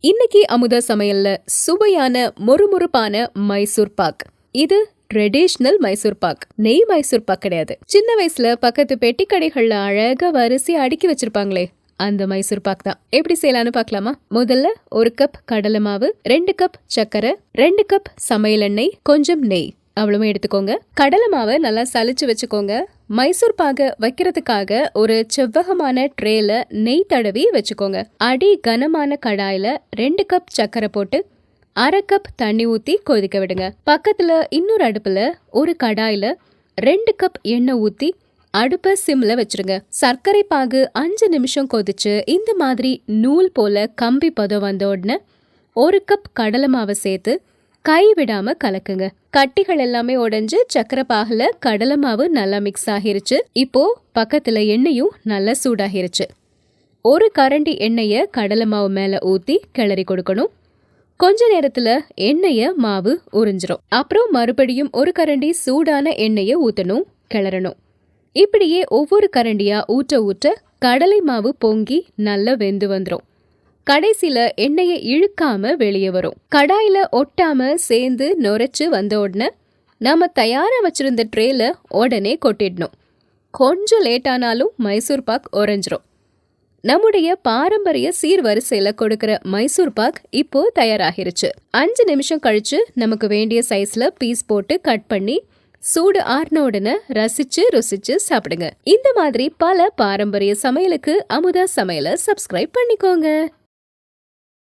இன்னைக்கு அமுதா சமையல்ல சுவையான மொறுமொறுப்பான மைசூர் பாக். இது ட்ரெடிஷ்னல் மைசூர் பாக். நெய் மைசூர் பாக் கிடையாது. சின்ன வயசுல பக்கத்து பெட்டி கடைகள்ல அழகா வரிசை அடுக்கி வச்சிருப்பாங்களே அந்த மைசூர் பாக் தான். எப்படி செய்யலாம்னு பார்க்கலாமா? முதல்ல ஒரு கப் கடலை மாவு ரெண்டு கப் சர்க்கரை ரெண்டு கப் சமையல் எண்ணெய் கொஞ்சம் நெய். அவ்வளவும் எடுத்துக்கோங்க. கடலை மாவை நல்லா சளிச்சு வச்சுக்கோங்க. மைசூர் பாக வைக்கிறதுக்காக ஒரு செவ்வகமான ட்ரேல நெய் தடவி வச்சுக்கோங்க. அடி கனமான கடாயில ரெண்டு கப் சர்க்கரை போட்டு அரை கப் தண்ணி ஊத்தி கொதிக்க விடுங்க. பக்கத்துல இன்னொரு அடுப்புல ஒரு கடாயில ரெண்டு கப் எண்ணெய் ஊத்தி அடுப்பை சிம்ல வச்சிருங்க. சர்க்கரை பாகு அஞ்சு நிமிஷம் கொதிச்சு இந்த மாதிரி நூல் போல கம்பி பதம் வந்த உடனே ஒரு கப் கடலை மாவை சேர்த்து கைவிடாம கலக்குங்க. கட்டிகள் எல்லாமே உடஞ்சு சக்கரை பாகுல கடலை மாவு நல்லா மிக்ஸ் ஆகிருச்சு. இப்போ பக்கத்துல எண்ணெயும் நல்லா சூடாகிருச்சு. ஒரு கரண்டி எண்ணெய கடலை மாவு மேல ஊத்தி கிளறி கொடுக்கணும். கொஞ்ச நேரத்துல எண்ணெய மாவு உறிஞ்சிரும். அப்புறம் மறுபடியும் ஒரு கரண்டி சூடான எண்ணெய ஊத்தணும் கிளறணும். இப்படியே ஒவ்வொரு கரண்டியா ஊற்ற ஊற்ற கடலை மாவு பொங்கி நல்லா வெந்து வந்துடும் கடைசியில எண்ணெயை இழுக்காம வெளியே வரும். கடாயில ஒட்டாம சேர்ந்து நுரைச்சு வந்த உடனே நாம தயாரா வச்சிருந்த ட்ரேல உடனே கொட்டிடணும். கொஞ்சம் லேட்டானாலும் மைசூர் பாக் உறைஞ்சிரும். நம்முடைய பாரம்பரிய சீர்வரிசையில கொடுக்கிற மைசூர் பாக் இப்போ தயாராகிருச்சு. அஞ்சு நிமிஷம் கழிச்சு நமக்கு வேண்டிய சைஸ்ல பீஸ் போட்டு கட் பண்ணி சூடு ஆறின உடனே ரசிச்சு ருசிச்சு சாப்பிடுங்க. இந்த மாதிரி பல பாரம்பரிய சமையலுக்கு அமுதா சமையலை சப்ஸ்கிரைப் பண்ணிக்கோங்க.